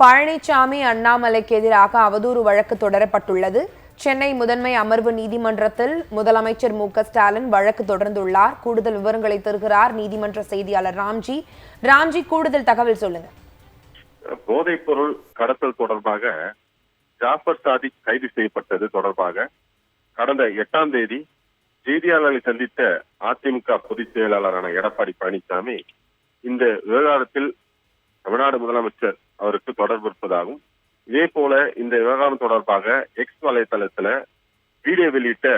பழனிசாமி அண்ணாமலைக்கு எதிராக அவதூறு வழக்கு தொடரப்பட்டுள்ளது. சென்னை முதன்மை அமர்வு நீதிமன்றத்தில் முதலமைச்சர் மு ஸ்டாலின் வழக்கு தொடர்ந்துள்ளார். கூடுதல் விவரங்களை தருகிறார் நீதிமன்ற செய்தியாளர் ராம்ஜி. ராம்ஜி கூடுதல் தகவல் சொல்லுங்க. போதைப் பொருள் கடத்தல் தொடர்பாக ஜாஃபர் சாதிக் கைது செய்யப்பட்டது தொடர்பாக கடந்த எட்டாம் தேதி செய்தியாளர்களை சந்தித்த அதிமுக பொதுச் செயலாளரான எடப்பாடி பழனிசாமி இந்த விவகாரத்தில் தமிழ்நாடு முதலமைச்சர் அவருக்கு தொடர்பு இருப்பதாகவும் இதே போல இந்த விவகாரம் தொடர்பாக எக்ஸ் வலைதளத்துல வீடியோ வெளியிட்ட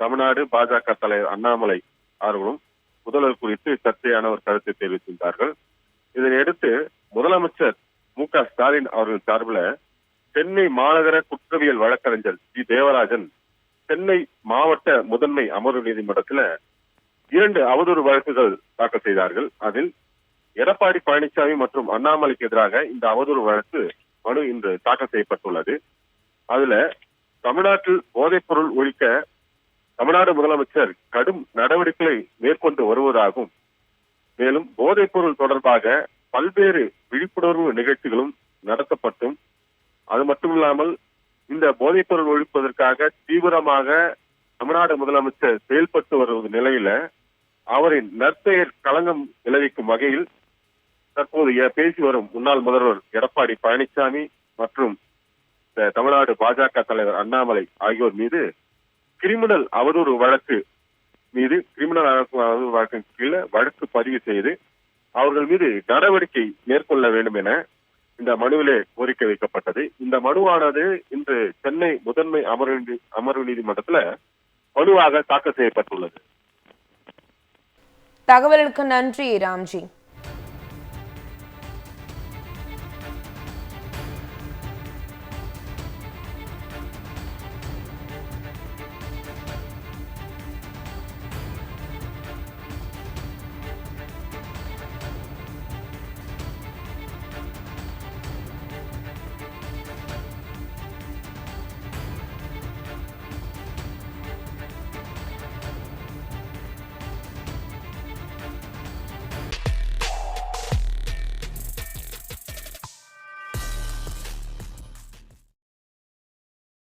தமிழ்நாடு பாஜக தலைவர் அண்ணாமலை அவர்களும் முதல்வர் குறித்து சர்ச்சையான ஒரு கருத்தை தெரிவித்திருந்தார்கள். இதனையடுத்து முதலமைச்சர் மு க ஸ்டாலின் அவர்கள் சார்பில் சென்னை மாநகர குற்றவியல் வழக்கறிஞர் ஜி தேவராஜன் சென்னை மாவட்ட முதன்மை அமர்வு நீதிமன்றத்தில் இரண்டு அவதூறு வழக்குகள் தாக்கல் செய்தார்கள். அதில் எடப்பாடி பழனிசாமி மற்றும் அண்ணாமலைக்கு எதிராக இந்த அவதூறு வழக்கு மனு இன்று தாக்கல் செய்யப்பட்டுள்ளது. அதுல தமிழ்நாட்டில் போதைப் பொருள் ஒழிக்க தமிழ்நாடு முதலமைச்சர் கடும் நடவடிக்கைகளை மேற்கொண்டு வருவதாகவும் மேலும் போதைப் பொருள் தொடர்பாக பல்வேறு விழிப்புணர்வு நிகழ்ச்சிகளும் நடத்தப்பட்டும். அது மட்டுமில்லாமல் இந்த போதைப் பொருள் ஒழிப்பதற்காக தீவிரமாக தமிழ்நாடு முதலமைச்சர் செயல்பட்டு வருவது நிலையில அவரின் நற்பெயர் களங்கம் விளைவிக்கும் வகையில் தற்போது பேசி வரும் முன்னாள் முதல்வர் எடப்பாடி பழனிசாமி மற்றும் தமிழ்நாடு பாஜக தலைவர் அண்ணாமலை ஆகியோர் மீது கிரிமினல் அவதூறு வழக்கு மீது கிரிமினல் அவதூறு வழக்கின் கீழே வழக்கு பதிவு செய்து அவர்கள் மீது நடவடிக்கை மேற்கொள்ள வேண்டும் என இந்த மனுவிலே கோரிக்கை வைக்கப்பட்டது. இந்த மனுவானது இன்று சென்னை முதன்மை அமர்வு அமர்வு நீதிமன்றத்துல மனுவாக தாக்கல் செய்யப்பட்டுள்ளது. தகவலுக்கு நன்றி ராம்ஜி.